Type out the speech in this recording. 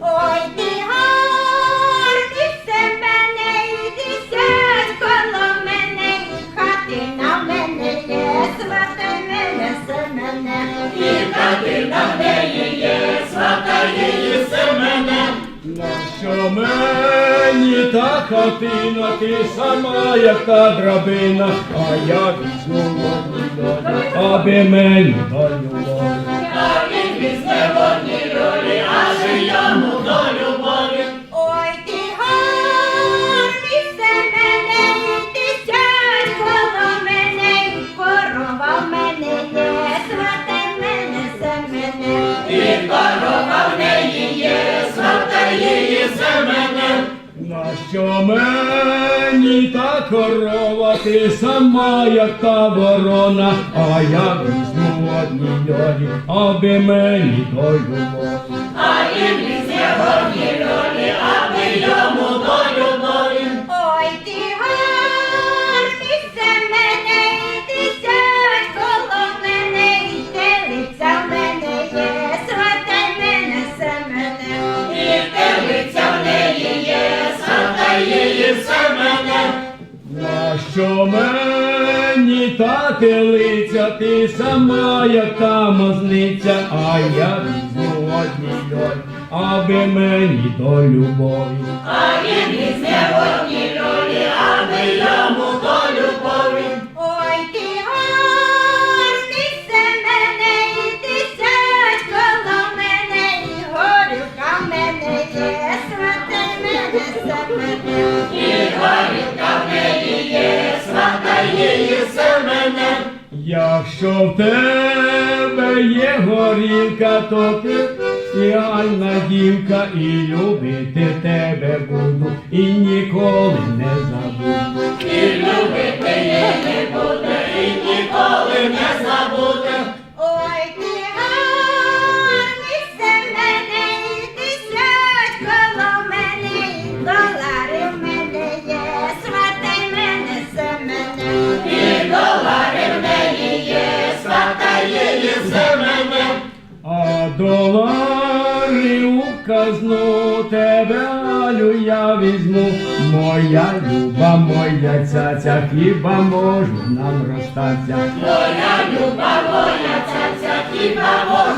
Ой, ти гарний Семене, іди сядь коло мене, і хати на мене є, сватай мене, Семене. Нащо мені та хатина, ти сама, як та драбина, а я візьму долю, аби мені долювали. Семене. Нащо мені та корова, ти сама, як та ворона, а я візьму одній долі, аби мені долювали. Ой, Нащо мені та телиця, ти сама, як та мазниця, а я візьму одній аби мені до любові. Ой, Якщо в тебе є горілка, то ти сіальна дівка, і любити тебе буду, і ніколи не забуду. А долари у казну тебе Алю я візьму, моя люба, моя цяця, хіба можна нам хіба Відчепися